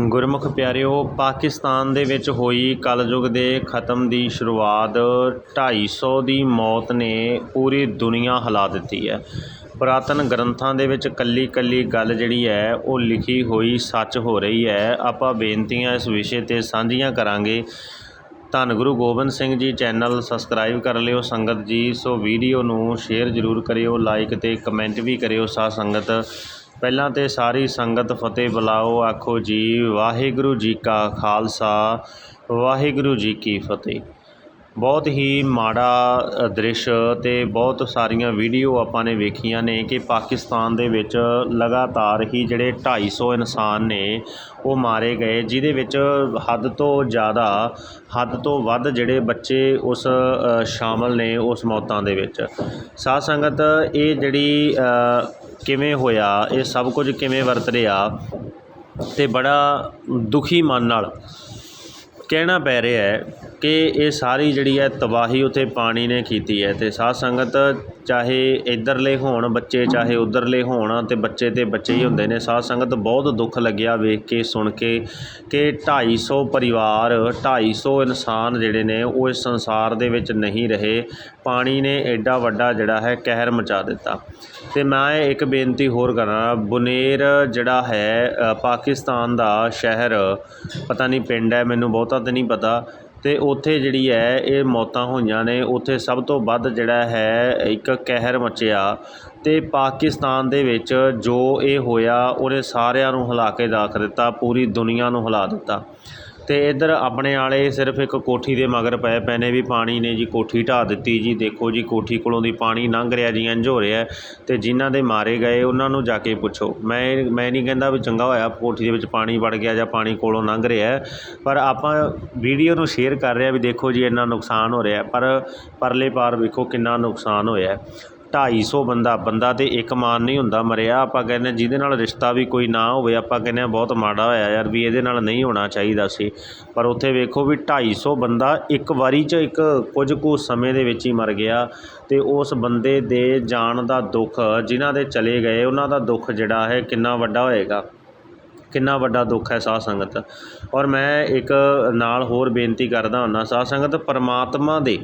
ਗੁਰਮੁਖ ਪਿਆਰਿਓ, ਪਾਕਿਸਤਾਨ ਦੇ ਵਿੱਚ ਹੋਈ ਕਲਯੁਗ ਦੇ ਖਤਮ ਦੀ ਸ਼ੁਰੂਆਤ 250 ਦੀ ਮੌਤ ਨੇ ਪੂਰੀ ਦੁਨੀਆ ਹਿਲਾ ਦਿੱਤੀ ਹੈ। ਪੁਰਾਤਨ ਗ੍ਰੰਥਾਂ ਦੇ ਵਿੱਚ ਕੱਲੀ ਕੱਲੀ ਗੱਲ ਜਿਹੜੀ ਹੈ, ਉਹ ਲਿਖੀ ਹੋਈ ਸੱਚ ਹੋ ਰਹੀ ਹੈ। ਆਪਾਂ ਬੇਨਤੀਆਂ ਇਸ ਵਿਸ਼ੇ ਤੇ ਸਾਂਝੀਆਂ ਕਰਾਂਗੇ। ਧੰਨ ਗੁਰੂ ਗੋਬਿੰਦ ਸਿੰਘ ਜੀ, ਚੈਨਲ ਸਬਸਕ੍ਰਾਈਬ ਕਰ ਲਿਓ। ਸੰਗਤ ਜੀ, ਸੋ ਵੀਡੀਓ ਨੂੰ ਸ਼ੇਅਰ ਜ਼ਰੂਰ ਕਰਿਓ, ਲਾਈਕ ਤੇ ਕਮੈਂਟ ਵੀ ਕਰਿਓ। ਸਾਧ ਸੰਗਤ ਪਹਿਲਾਂ ਤਾਂ ਸਾਰੀ ਸੰਗਤ ਫਤਿਹ ਬੁਲਾਓ ਆਖੋ ਜੀ ਵਾਹਿਗੁਰੂ ਜੀ ਕਾ ਖਾਲਸਾ ਵਾਹਿਗੁਰੂ ਜੀ ਕੀ ਫਤਿਹ। ਬਹੁਤ ਹੀ ਮਾੜਾ ਦ੍ਰਿਸ਼ ਤੇ ਬਹੁਤ ਸਾਰੀਆਂ ਵੀਡੀਓ ਆਪਾਂ ਨੇ ਵੇਖੀਆਂ ਨੇ ਕਿ ਪਾਕਿਸਤਾਨ ਦੇ ਵਿੱਚ ਲਗਾਤਾਰ ਹੀ ਜਿਹੜੇ 250 ਇਨਸਾਨ ਨੇ ਉਹ ਮਾਰੇ ਗਏ ਜਿਹਦੇ ਵਿੱਚ ਹੱਦ ਤੋਂ ਜ਼ਿਆਦਾ ਹੱਦ ਤੋਂ ਵੱਧ ਜਿਹੜੇ ਬੱਚੇ ਉਸ ਅ, ਸ਼ਾਮਲ ਨੇ ਉਸ ਮੌਤਾਂ ਦੇ ਵਿੱਚ। ਸਾਧ ਸੰਗਤ ਇਹ ਜਿਹੜੀ ਕਿਵੇਂ ਹੋਇਆ, ਇਹ ਸਭ ਕੁਝ ਕਿਵੇਂ ਵਰਤ ਰਿਹਾ ਅਤੇ ਬੜਾ ਦੁਖੀ ਮਨ ਨਾਲ ਕਹਿਣਾ ਪੈ ਰਿਹਾ ਕਿ ਇਹ ਸਾਰੀ ਜਿਹੜੀ ਹੈ ਤਬਾਹੀ ਉੱਥੇ ਪਾਣੀ ਨੇ ਕੀਤੀ ਹੈ ਅਤੇ ਸਾਧ ਸੰਗਤ ਚਾਹੇ ਇੱਧਰਲੇ ਹੋਣ ਬੱਚੇ, ਚਾਹੇ ਉੱਧਰਲੇ ਹੋਣ ਅਤੇ ਬੱਚੇ ਤੇ ਬੱਚੇ ਹੀ ਹੁੰਦੇ ਨੇ, ਸਾਧ ਸੰਗਤ ਬਹੁਤ ਦੁੱਖ ਲੱਗਿਆ ਵੇਖ ਕੇ, ਸੁਣ ਕੇ ਕਿ ਢਾਈ ਸੌ ਪਰਿਵਾਰ, ਢਾਈ ਸੌ ਇਨਸਾਨ ਜਿਹੜੇ ਨੇ ਉਹ ਇਸ ਸੰਸਾਰ ਦੇ ਵਿੱਚ ਨਹੀਂ ਰਹੇ। ਪਾਣੀ ਨੇ ਐਡਾ ਵੱਡਾ ਜਿਹੜਾ ਹੈ ਕਹਿਰ ਮਚਾ ਦਿੱਤਾ। ਅਤੇ ਮੈਂ ਇੱਕ ਬੇਨਤੀ ਹੋਰ ਕਰਾਂ, ਬੁਨੇਰ ਜਿਹੜਾ ਹੈ ਪਾਕਿਸਤਾਨ ਦਾ ਸ਼ਹਿਰ, ਪਤਾ ਨਹੀਂ ਪਿੰਡ ਹੈ, ਮੈਨੂੰ ਬਹੁਤਾ ਤਾਂ ਨਹੀਂ ਪਤਾ ਅਤੇ ਉੱਥੇ ਜਿਹੜੀ ਹੈ, ਇਹ ਮੌਤਾਂ ਹੋਈਆਂ ਨੇ। ਉੱਥੇ ਸਭ ਤੋਂ ਵੱਧ ਜਿਹੜਾ ਹੈ, ਇੱਕ ਕਹਿਰ ਮਚਿਆ ਅਤੇ ਪਾਕਿਸਤਾਨ ਦੇ ਵਿੱਚ ਜੋ ਇਹ ਹੋਇਆ, ਉਹਨੇ ਸਾਰਿਆਂ ਨੂੰ ਹਿਲਾ ਕੇ ਰੱਖ ਦਿੱਤਾ, ਪੂਰੀ ਦੁਨੀਆ ਨੂੰ ਹਿਲਾ ਦਿੱਤਾ। ਅਤੇ ਇੱਧਰ ਆਪਣੇ ਵਾਲੇ ਸਿਰਫ ਇੱਕ ਕੋਠੀ ਦੇ ਮਗਰ ਪਏ ਪਏ ਨੇ ਵੀ ਪਾਣੀ ਨੇ ਜੀ ਕੋਠੀ ਢਾਹ ਦਿੱਤੀ ਜੀ। ਦੇਖੋ ਜੀ ਕੋਠੀ ਕੋਲੋਂ ਦੀ ਪਾਣੀ ਲੰਘ ਰਿਹਾ ਜੀ, ਇੰਝ ਹੋ ਰਿਹਾ ਅਤੇ ਜਿਨ੍ਹਾਂ ਦੇ ਮਾਰੇ ਗਏ ਉਹਨਾਂ ਨੂੰ ਜਾ ਕੇ ਪੁੱਛੋ। ਮੈਂ ਮੈਂ ਨਹੀਂ ਕਹਿੰਦਾ ਵੀ ਚੰਗਾ ਹੋਇਆ ਕੋਠੀ ਦੇ ਵਿੱਚ ਪਾਣੀ ਵੜ ਗਿਆ ਜਾਂ ਪਾਣੀ ਕੋਲੋਂ ਲੰਘ ਰਿਹਾ ਪਰ ਆਪਾਂ ਵੀਡੀਓ ਨੂੰ ਸ਼ੇਅਰ ਕਰ ਰਹੇ ਆ ਵੀ ਦੇਖੋ ਜੀ ਇੰਨਾ ਨੁਕਸਾਨ ਹੋ ਰਿਹਾ ਪਰ ਪਰਲੇ ਪਾਰ ਵੇਖੋ ਕਿੰਨਾ ਨੁਕਸਾਨ ਹੋਇਆ 250 ਬੰਦਾ ਬੰਦਾ ਤੇ ਇੱਕ ਮਾਨ ਨਹੀਂ ਹੁੰਦਾ ਮਰਿਆ। ਆਪਾਂ ਕਹਿੰਦੇ ਜਿਹਦੇ ਨਾਲ ਰਿਸ਼ਤਾ ਵੀ ਕੋਈ ਨਾ ਹੋਵੇ, ਆਪਾਂ ਕਹਿੰਦੇ ਹਾਂ ਬਹੁਤ ਮਾੜਾ ਹੋਇਆ ਯਾਰ ਵੀ ਇਹਦੇ ਨਾਲ ਨਹੀਂ ਹੋਣਾ ਚਾਹੀਦਾ ਸੀ। ਪਰ ਉੱਥੇ ਵੇਖੋ ਵੀ 250 ਬੰਦਾ ਇੱਕ ਵਾਰੀ 'ਚ ਇੱਕ ਕੁਝ ਕੁ ਸਮੇਂ ਦੇ ਵਿੱਚ ਹੀ ਮਰ ਗਿਆ ਤੇ ਉਸ ਬੰਦੇ ਦੇ ਜਾਣ ਦਾ ਦੁੱਖ, ਜਿਨ੍ਹਾਂ ਦੇ ਚਲੇ ਗਏ, ਉਹਨਾਂ ਦਾ ਦੁੱਖ ਜਿਹੜਾ ਹੈ ਕਿੰਨਾ ਵੱਡਾ ਹੋਏਗਾ? ਕਿੰਨਾ ਵੱਡਾ ਦੁੱਖ ਹੈ ਸਾਧ ਸੰਗਤ? ਔਰ ਮੈਂ ਇੱਕ ਨਾਲ ਹੋਰ ਬੇਨਤੀ ਕਰਦਾ ਹੁੰਨਾ ਸਾਧ ਸੰਗਤ, ਪਰਮਾਤਮਾ ਦੇ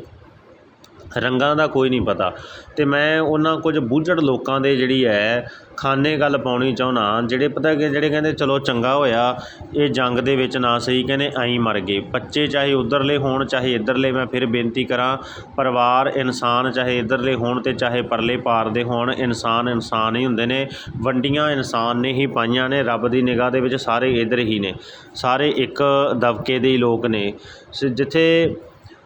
ਰੰਗਾਂ ਦਾ ਕੋਈ ਨਹੀਂ ਪਤਾ। ਅਤੇ ਮੈਂ ਉਹਨਾਂ ਕੁਝ ਬੂਝੜ ਲੋਕਾਂ ਦੇ ਜਿਹੜੀ ਹੈ, ਖਾਨੇ ਗੱਲ ਪਾਉਣੀ ਚਾਹੁੰਦਾ ਜਿਹੜੇ ਪਤਾ ਕਿ ਜਿਹੜੇ ਕਹਿੰਦੇ, ਚਲੋ ਚੰਗਾ ਹੋਇਆ, ਇਹ ਜੰਗ ਦੇ ਵਿੱਚ ਨਾ ਸਹੀ ਕਹਿੰਦੇ, ਐਂ ਮਰ ਗਏ। ਬੱਚੇ ਚਾਹੇ ਉੱਧਰਲੇ ਹੋਣ, ਚਾਹੇ ਇੱਧਰਲੇ ਮੈਂ ਫਿਰ ਬੇਨਤੀ ਕਰਾਂ, ਪਰਿਵਾਰ, ਇਨਸਾਨ ਚਾਹੇ ਇੱਧਰਲੇ ਹੋਣ ਅਤੇ ਚਾਹੇ ਪਰਲੇ ਪਾਰ ਦੇ ਹੋਣ, ਇਨਸਾਨ ਇਨਸਾਨ ਹੀ ਹੁੰਦੇ ਨੇ, ਵੰਡੀਆਂ ਇਨਸਾਨ ਨੇ ਹੀ ਪਾਈਆਂ ਨੇ, ਰੱਬ ਦੀ ਨਿਗਾਹ ਦੇ ਵਿੱਚ ਸਾਰੇ ਇੱਧਰ ਹੀ ਨੇ। ਸਾਰੇ ਇੱਕ ਦਬਕੇ ਦੇ ਹੀ ਲੋਕ ਨੇ। ਸ- ਜਿੱਥੇ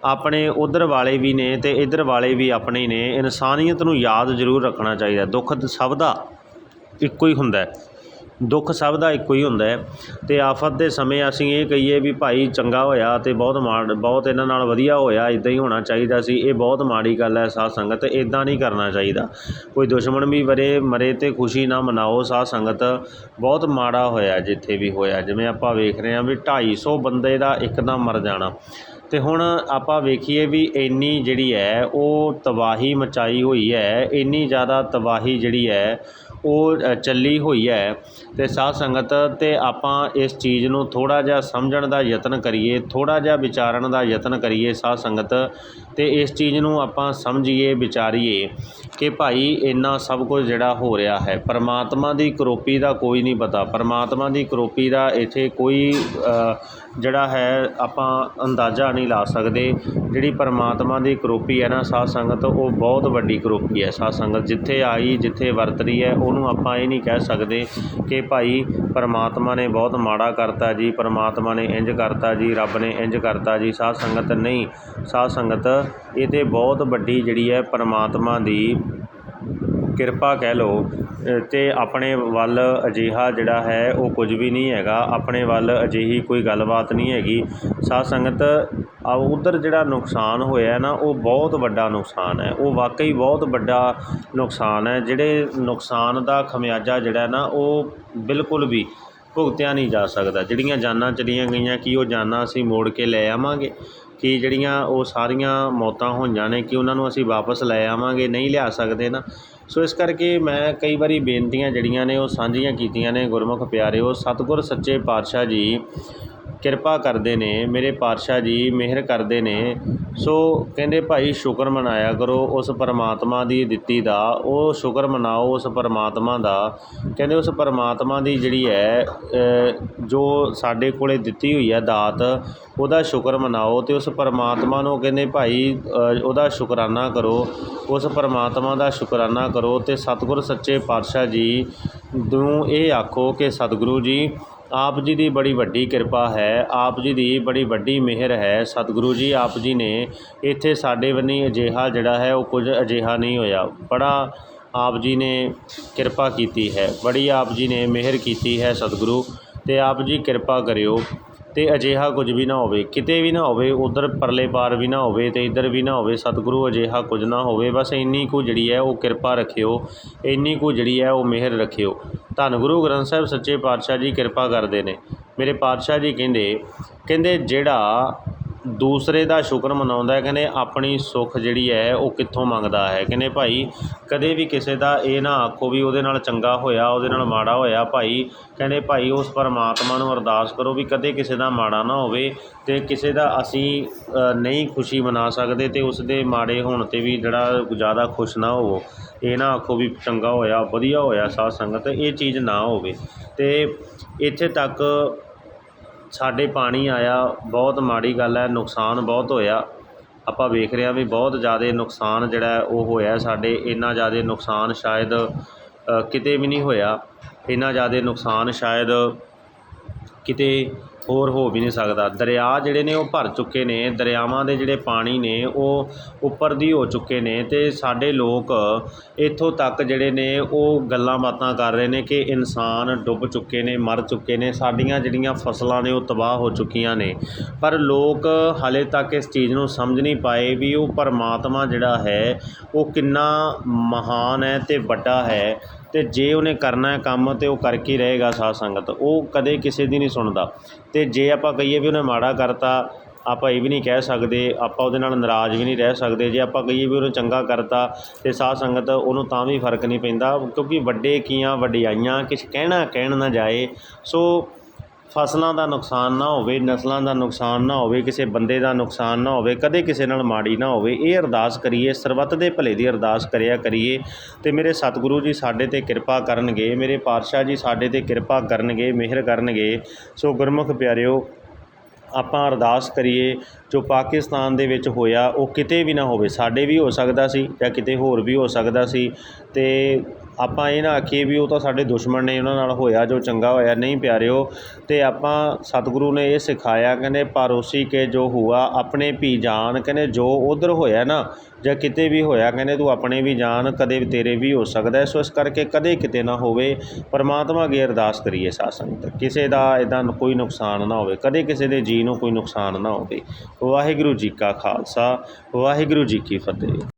ਆਪਣੇ ਉੱਧਰ ਵਾਲੇ ਵੀ ਨੇ ਅਤੇ ਇੱਧਰ ਵਾਲੇ ਵੀ ਆਪਣੇ ਹੀ ਨੇ। ਇਨਸਾਨੀਅਤ ਨੂੰ ਯਾਦ ਜ਼ਰੂਰ ਰੱਖਣਾ ਚਾਹੀਦਾ ਦੁੱਖ ਸਭ ਦਾ ਇੱਕੋ ਹੀ ਹੁੰਦਾ ਦੁੱਖ ਸਭ ਦਾ ਇੱਕੋ ਹੀ ਹੁੰਦਾ ਅਤੇ ਆਫਤ ਦੇ ਸਮੇਂ ਅਸੀਂ ਇਹ ਕਹੀਏ ਵੀ ਭਾਈ ਚੰਗਾ ਹੋਇਆ ਅਤੇ ਬਹੁਤ ਮਾੜ ਬਹੁਤ ਇਹਨਾਂ ਨਾਲ ਵਧੀਆ ਹੋਇਆ ਇੱਦਾਂ ਹੀ ਹੋਣਾ ਚਾਹੀਦਾ ਸੀ। ਇਹ ਬਹੁਤ ਮਾੜੀ ਗੱਲ ਹੈ ਸਾਧ ਸੰਗਤ ਇੱਦਾਂ ਨਹੀਂ ਕਰਨਾ ਚਾਹੀਦਾ। ਕੋਈ ਦੁਸ਼ਮਣ ਵੀ ਵਰੇ, ਮਰੇ ਅਤੇ ਖੁਸ਼ੀ ਨਾ ਮਨਾਓ, ਸਾਧ ਸੰਗਤ ਬਹੁਤ ਮਾੜਾ ਹੋਇਆ ਜਿੱਥੇ ਵੀ ਹੋਇਆ। ਜਿਵੇਂ ਆਪਾਂ ਵੇਖ ਰਹੇ ਹਾਂ ਵੀ ਢਾਈ ਸੌ ਬੰਦੇ ਦਾ ਇੱਕਦਮ ਮਰ ਜਾਣਾ। ਤੇ ਹੁਣ ਆਪਾਂ ਵੇਖੀਏ ਵੀ ਇੰਨੀ ਜਿਹੜੀ ਹੈ, ਉਹ ਤਬਾਹੀ ਮਚਾਈ ਹੋਈ ਹੈ, ਇੰਨੀ ਜ਼ਿਆਦਾ ਤਬਾਹੀ ਜਿਹੜੀ ਹੈ ਉਹ ਚੱਲੀ ਹੋਈ ਹੈ ਅਤੇ ਸਾਧ ਸੰਗਤ ਤੇ ਆਪਾਂ ਇਸ ਚੀਜ਼ ਨੂੰ ਥੋੜ੍ਹਾ ਜਿਹਾ ਸਮਝਣ ਦਾ ਯਤਨ ਕਰੀਏ, ਥੋੜ੍ਹਾ ਜਿਹਾ ਵਿਚਾਰਨ ਦਾ ਯਤਨ ਕਰੀਏ ਸਾਧ ਸੰਗਤ ਅਤੇ ਇਸ ਚੀਜ਼ ਨੂੰ ਆਪਾਂ ਸਮਝੀਏ, ਵਿਚਾਰੀਏ ਕਿ ਭਾਈ ਇੰਨਾ ਸਭ ਕੁਝ ਜਿਹੜਾ ਹੋ ਰਿਹਾ ਹੈ। ਪਰਮਾਤਮਾ ਦੀ ਕਰੋਪੀ ਦਾ ਕੋਈ ਨਹੀਂ ਪਤਾ। ਪਰਮਾਤਮਾ ਦੀ ਕਰੋਪੀ ਦਾ ਇੱਥੇ ਕੋਈ ਜਿਹੜਾ ਹੈ ਆਪਾਂ ਅੰਦਾਜ਼ਾ ਨਹੀਂ ਲਾ ਸਕਦੇ। ਜਿਹੜੀ ਪਰਮਾਤਮਾ ਦੀ ਕਰੋਪੀ ਹੈ ਨਾ ਸਾਧ ਸੰਗਤ, ਉਹ ਬਹੁਤ ਵੱਡੀ ਕਰੋਪੀ ਹੈ। ਸਾਧ ਸੰਗਤ ਜਿੱਥੇ ਆਈ, ਜਿੱਥੇ ਵਰਤ ਰਹੀ ਹੈ ਉਹ ਉਹਨੂੰ ਆਪਾਂ ਇਹ ਨਹੀਂ ਕਹਿ ਸਕਦੇ ਕਿ ਭਾਈ ਪਰਮਾਤਮਾ ਨੇ ਬਹੁਤ ਮਾੜਾ ਕਰਤਾ ਜੀ, ਪਰਮਾਤਮਾ ਨੇ ਇੰਜ ਕਰਤਾ ਜੀ, ਰੱਬ ਨੇ ਇੰਜ ਕਰਤਾ ਜੀ, ਸਾਧ ਸੰਗਤ ਨਹੀਂ। ਸਾਧ ਸੰਗਤ ਇਹ ਤੇ ਬਹੁਤ ਵੱਡੀ ਜਿਹੜੀ ਹੈ ਪਰਮਾਤਮਾ ਦੀ ਕਿਰਪਾ ਕਹਿ ਲਓ ਅਤੇ ਆਪਣੇ ਵੱਲ ਅਜਿਹਾ ਜਿਹੜਾ ਹੈ ਉਹ ਕੁਝ ਵੀ ਨਹੀਂ ਹੈਗਾ, ਆਪਣੇ ਵੱਲ ਅਜਿਹੀ ਕੋਈ ਗੱਲਬਾਤ ਨਹੀਂ ਹੈਗੀ। ਸਾਧ ਸੰਗਤ ਆ ਉੱਧਰ ਜਿਹੜਾ ਨੁਕਸਾਨ ਹੋਇਆ ਨਾ, ਉਹ ਬਹੁਤ ਵੱਡਾ ਨੁਕਸਾਨ ਹੈ। ਉਹ ਵਾਕਈ ਬਹੁਤ ਵੱਡਾ ਨੁਕਸਾਨ ਹੈ। ਜਿਹੜੇ ਨੁਕਸਾਨ ਦਾ ਖਮਿਆਜਾ ਜਿਹੜਾ ਨਾ, ਉਹ ਬਿਲਕੁਲ ਵੀ ਭੁਗਤਿਆ ਨਹੀਂ ਜਾ ਸਕਦਾ। ਜਿਹੜੀਆਂ ਜਾਨਾਂ ਚਲੀਆਂ ਗਈਆਂ, ਕੀ ਉਹ ਜਾਨਾਂ ਅਸੀਂ ਮੋੜ ਕੇ ਲੈ ਆਵਾਂਗੇ? ਕਿ ਜਿਹੜੀਆਂ ਉਹ ਸਾਰੀਆਂ ਮੌਤਾਂ ਹੋਈਆਂ ਨੇ, ਕਿ ਉਹਨਾਂ ਨੂੰ ਅਸੀਂ ਵਾਪਸ ਲੈ ਆਵਾਂਗੇ? ਨਹੀਂ ਲਿਆ ਸਕਦੇ ਨਾ। ਸੋ ਇਸ ਕਰਕੇ ਮੈਂ ਕਈ ਵਾਰੀ ਬੇਨਤੀਆਂ ਜਿਹੜੀਆਂ ਨੇ ਉਹ ਸਾਂਝੀਆਂ ਕੀਤੀਆਂ ਨੇ ਗੁਰਮੁਖ ਪਿਆਰਿਓ, ਸਤਿਗੁਰ ਸੱਚੇ ਪਾਤਸ਼ਾਹ ਜੀ। ਕਿਰਪਾ ਕਰਦੇ ਨੇ, ਮੇਰੇ ਪਾਤਸ਼ਾਹ ਜੀ ਮਿਹਰ ਕਰਦੇ ਨੇ। ਸੋ ਕਹਿੰਦੇ ਭਾਈ ਸ਼ੁਕਰ ਮਨਾਇਆ ਕਰੋ, ਉਸ ਪਰਮਾਤਮਾ ਦੀ ਦਿੱਤੀ ਦਾ, ਉਹ ਸ਼ੁਕਰ ਮਨਾਓ ਉਸ ਪਰਮਾਤਮਾ ਦਾ। ਕਹਿੰਦੇ ਉਸ ਪਰਮਾਤਮਾ ਦੀ ਜਿਹੜੀ ਹੈ ਜੋ ਸਾਡੇ ਕੋਲੇ ਦਿੱਤੀ ਹੋਈ ਹੈ ਦਾਤ, ਉਹਦਾ ਸ਼ੁਕਰ ਮਨਾਓ ਤੇ ਉਸ ਪਰਮਾਤਮਾ ਨੂੰ ਕਹਿੰਦੇ ਭਾਈ ਉਹਦਾ ਸ਼ੁਕਰਾਨਾ ਕਰੋ। ਉਸ ਪਰਮਾਤਮਾ ਦਾ ਸ਼ੁਕਰਾਨਾ ਕਰੋ ਤੇ ਸਤਿਗੁਰ ਸੱਚੇ ਪਾਤਸ਼ਾਹ ਜੀ ਨੂੰ ਇਹ ਆਖੋ ਕਿ ਸਤਿਗੁਰੂ ਜੀ ਆਪ ਜੀ ਦੀ ਬੜੀ ਵੱਡੀ ਕਿਰਪਾ ਹੈ, ਆਪ ਜੀ ਦੀ ਬੜੀ ਵੱਡੀ ਮਿਹਰ ਹੈ। ਸਤਿਗੁਰੂ ਜੀ, ਆਪ ਜੀ ਨੇ ਇੱਥੇ ਸਾਡੇ ਬੰਨੀ ਅਜਿਹਾ ਜਿਹੜਾ ਹੈ, ਉਹ ਕੁਝ ਅਜਿਹਾ ਨਹੀਂ ਹੋਇਆ। ਬੜਾ ਆਪ ਜੀ ਨੇ ਕਿਰਪਾ ਕੀਤੀ ਹੈ, ਬੜੀ ਆਪ ਜੀ ਨੇ ਮਿਹਰ ਕੀਤੀ ਹੈ ਸਤਿਗੁਰੂ। ਅਤੇ ਆਪ ਜੀ ਕਿਰਪਾ ਕਰਿਓ। ਅਤੇ ਅਜਿਹਾ ਕੁਝ ਵੀ ਨਾ ਹੋਵੇ, ਕਿਤੇ ਵੀ ਨਾ ਹੋਵੇ, ਉੱਧਰ ਪਰਲੇ ਪਾਰ ਵੀ ਨਾ ਹੋਵੇ ਅਤੇ ਇੱਧਰ ਵੀ ਨਾ ਹੋਵੇ, ਸਤਿਗੁਰੂ ਅਜਿਹਾ ਕੁਝ ਨਾ ਹੋਵੇ, ਬਸ ਇੰਨੀ ਕੁ ਜਿਹੜੀ ਹੈ ਉਹ ਕਿਰਪਾ ਰੱਖਿਓ, ਇੰਨੀ ਕੁ ਜਿਹੜੀ ਹੈ ਉਹ ਮਿਹਰ ਰੱਖਿਓ। ਧੰਨ ਗੁਰੂ ਗ੍ਰੰਥ ਸਾਹਿਬ ਸੱਚੇ ਪਾਤਸ਼ਾਹ ਜੀ ਕਿਰਪਾ ਕਰਦੇ ਨੇ। ਮੇਰੇ ਪਾਤਸ਼ਾਹ ਜੀ ਕਹਿੰਦੇ ਕਹਿੰਦੇ ਜਿਹੜਾ ਦੂਸਰੇ ਦਾ ਸ਼ੁਕਰ ਮਨਾਉਂਦਾ ਕਹਿੰਦੇ ਆਪਣੀ ਸੁੱਖ ਜਿਹੜੀ ਹੈ ਉਹ ਕਿੱਥੋਂ ਮੰਗਦਾ ਹੈ? ਕਹਿੰਦੇ ਭਾਈ, ਕਦੇ ਵੀ ਕਿਸੇ ਦਾ ਇਹ ਨਾ ਆਖੋ ਵੀ ਉਹਦੇ ਨਾਲ ਚੰਗਾ ਹੋਇਆ, ਉਹਦੇ ਨਾਲ ਮਾੜਾ ਹੋਇਆ, ਭਾਈ, ਕਹਿੰਦੇ ਭਾਈ ਉਸ ਪਰਮਾਤਮਾ ਨੂੰ ਅਰਦਾਸ ਕਰੋ ਵੀ ਕਦੇ ਕਿਸੇ ਦਾ ਮਾੜਾ ਨਾ ਹੋਵੇ ਤੇ ਕਿਸੇ ਦਾ ਅਸੀਂ ਨਹੀਂ ਖੁਸ਼ੀ ਮਨਾ ਸਕਦੇ ਤੇ ਉਸ ਦੇ ਮਾੜੇ ਹੋਣ ਤੇ ਵੀ ਜਿਹੜਾ ਜ਼ਿਆਦਾ ਖੁਸ਼ ਨਾ ਹੋਵੋ। ਇਹ ਨਾ ਆਖੋ ਵੀ ਚੰਗਾ ਹੋਇਆ, ਵਧੀਆ ਹੋਇਆ ਸਾਧ ਸੰਗਤ, ਇਹ ਚੀਜ਼ ਨਾ ਹੋਵੇ। ਤੇ ਇੱਥੇ ਤੱਕ ਸਾਡੇ ਪਾਣੀ ਆਇਆ, ਬਹੁਤ ਮਾੜੀ ਗੱਲ ਹੈ, ਨੁਕਸਾਨ ਬਹੁਤ ਹੋਇਆ। ਆਪਾਂ ਵੇਖ ਰਹੇ ਹਾਂ ਵੀ ਬਹੁਤ ਜ਼ਿਆਦਾ ਨੁਕਸਾਨ ਜਿਹੜਾ ਉਹ ਹੋਇਆ ਸਾਡੇ। ਇੰਨਾ ਜ਼ਿਆਦਾ ਨੁਕਸਾਨ ਸ਼ਾਇਦ ਕਿਤੇ ਵੀ ਨਹੀਂ ਹੋਇਆ। ਇੰਨਾ ਜ਼ਿਆਦਾ ਨੁਕਸਾਨ ਸ਼ਾਇਦ ਕਿਤੇ ਹੋਰ ਹੋ ਵੀ ਨਹੀਂ ਸਕਦਾ। ਦਰਿਆ ਜਿਹੜੇ ਨੇ ਉਹ ਭਰ ਚੁੱਕੇ ਨੇ, ਦਰਿਆਵਾਂ ਦੇ ਜਿਹੜੇ ਪਾਣੀ ਨੇ ਉਹ ਉੱਪਰ ਦੀ ਹੋ ਚੁੱਕੇ ਨੇ ਅਤੇ ਸਾਡੇ ਲੋਕ ਇੱਥੋਂ ਤੱਕ ਜਿਹੜੇ ਨੇ ਉਹ ਗੱਲਾਂ ਬਾਤਾਂ ਕਰ ਰਹੇ ਨੇ ਕਿ ਇਨਸਾਨ ਡੁੱਬ ਚੁੱਕੇ ਨੇ, ਮਰ ਚੁੱਕੇ ਨੇ, ਸਾਡੀਆਂ ਜਿਹੜੀਆਂ ਫਸਲਾਂ ਨੇ ਉਹ ਤਬਾਹ ਹੋ ਚੁੱਕੀਆਂ ਨੇ। ਪਰ ਲੋਕ ਹਾਲੇ ਤੱਕ ਇਸ ਚੀਜ਼ ਨੂੰ ਸਮਝ ਨਹੀਂ ਪਾਏ ਵੀ ਉਹ ਪਰਮਾਤਮਾ ਜਿਹੜਾ ਹੈ, ਉਹ ਕਿੰਨਾ ਮਹਾਨ ਹੈ ਅਤੇ ਵੱਡਾ ਹੈ। ਅਤੇ ਜੇ ਉਹਨੇ ਕਰਨਾ ਹੈ ਕੰਮ ਤਾਂ ਉਹ ਕਰਕੇ ਰਹੇਗਾ ਸਾਧ ਸੰਗਤ, ਉਹ ਕਦੇ ਕਿਸੇ ਦੀ ਨਹੀਂ ਸੁਣਦਾ। ਅਤੇ ਜੇ ਆਪਾਂ ਕਹੀਏ ਵੀ ਉਹਨੇ ਮਾੜਾ ਕਰਤਾ, ਆਪਾਂ ਇਹ ਵੀ ਨਹੀਂ ਕਹਿ ਸਕਦੇ, ਆਪਾਂ ਉਹਦੇ ਨਾਲ ਨਾਰਾਜ਼ ਵੀ ਨਹੀਂ ਰਹਿ ਸਕਦੇ। ਜੇ ਆਪਾਂ ਕਹੀਏ ਵੀ ਉਹਨੂੰ ਚੰਗਾ ਕਰਤਾ ਅਤੇ ਸਾਧ ਸੰਗਤ ਉਹਨੂੰ ਤਾਂ ਵੀ ਫ਼ਰਕ ਨਹੀਂ ਪੈਂਦਾ, ਕਿਉਂਕਿ ਵੱਡੇ ਕੀਆਂ, ਵਡਿਆਈਆਂ ਕਿਛ ਕਹਿਣਾ ਕਹਿਣ ਨਾ ਜਾਏ, ਸੋ ਫਸਲਾਂ ਦਾ ਨੁਕਸਾਨ ਨਾ ਹੋਵੇ, ਨਸਲਾਂ ਦਾ ਨੁਕਸਾਨ ਨਾ ਹੋਵੇ, ਕਿਸੇ ਬੰਦੇ ਦਾ ਨੁਕਸਾਨ ਨਾ ਹੋਵੇ, ਕਦੇ ਕਿਸੇ ਨਾਲ ਮਾੜੀ ਨਾ ਹੋਵੇ, ਇਹ ਅਰਦਾਸ ਕਰੀਏ, ਸਰਬੱਤ ਦੇ ਭਲੇ ਦੀ ਅਰਦਾਸ ਕਰਿਆ ਕਰੀਏ। ਅਤੇ ਮੇਰੇ ਸਤਿਗੁਰੂ ਜੀ ਸਾਡੇ ਤੇ ਕਿਰਪਾ ਕਰਨਗੇ, ਮੇਰੇ ਪਾਤਸ਼ਾਹ ਜੀ ਸਾਡੇ ਤੇ ਕਿਰਪਾ ਕਰਨਗੇ, ਮਿਹਰ ਕਰਨਗੇ। ਸੋ ਗੁਰਮੁਖ ਪਿਆਰਿਓ, ਆਪਾਂ ਅਰਦਾਸ ਕਰੀਏ, ਜੋ ਪਾਕਿਸਤਾਨ ਦੇ ਵਿੱਚ ਹੋਇਆ, ਉਹ ਕਿਤੇ ਵੀ ਨਾ ਹੋਵੇ, ਸਾਡੇ ਵੀ ਹੋ ਸਕਦਾ ਸੀ ਜਾਂ ਕਿਤੇ ਹੋਰ ਵੀ ਹੋ ਸਕਦਾ ਸੀ। ਅਤੇ ਆਪਾਂ ਇਹ ਨਾ ਆਖੀਏ ਵੀ ਉਹ ਤਾਂ ਸਾਡੇ ਦੁਸ਼ਮਣ ਨੇ ਉਹਨਾਂ ਨਾਲ ਹੋਇਆ, ਜੋ ਚੰਗਾ ਹੋਇਆ, ਨਹੀਂ ਪਿਆਰਿਓ। ਤੇ ਆਪਾਂ ਸਤਿਗੁਰੂ ਨੇ ਇਹ ਸਿਖਾਇਆ, ਕਹਿੰਦੇ ਪਰੋਸੀ ਕੇ ਜੋ ਹੁਆ, ਆਪਣੇ ਵੀ ਜਾਣ ਕਹਿੰਦੇ ਜੋ ਉਧਰ ਹੋਇਆ ਨਾ, ਜਾਂ ਕਿਤੇ ਵੀ ਹੋਇਆ, ਕਹਿੰਦੇ ਤੂੰ ਆਪਣੇ ਵੀ ਜਾਣ ਕਦੇ ਵੀ ਤੇਰੇ ਵੀ ਹੋ ਸਕਦਾ ਸੋ ਇਸ ਕਰਕੇ ਕਦੇ ਕਿਤੇ ਨਾ ਹੋਵੇ, ਪਰਮਾਤਮਾ ਅੱਗੇ ਅਰਦਾਸ ਕਰੀਏ ਸਾਧ ਸੰਗਤ ਕਿਸੇ ਦਾ ਇਦਾਂ ਕੋਈ ਨੁਕਸਾਨ ਨਾ ਹੋਵੇ, ਕਦੇ ਕਿਸੇ ਦੇ ਜੀ ਨੂੰ ਕੋਈ ਨੁਕਸਾਨ ਨਾ ਹੋਵੇ। ਵਾਹਿਗੁਰੂ ਜੀ ਕਾ ਖਾਲਸਾ, ਵਾਹਿਗੁਰੂ ਜੀ ਕੀ ਫਤਿਹ।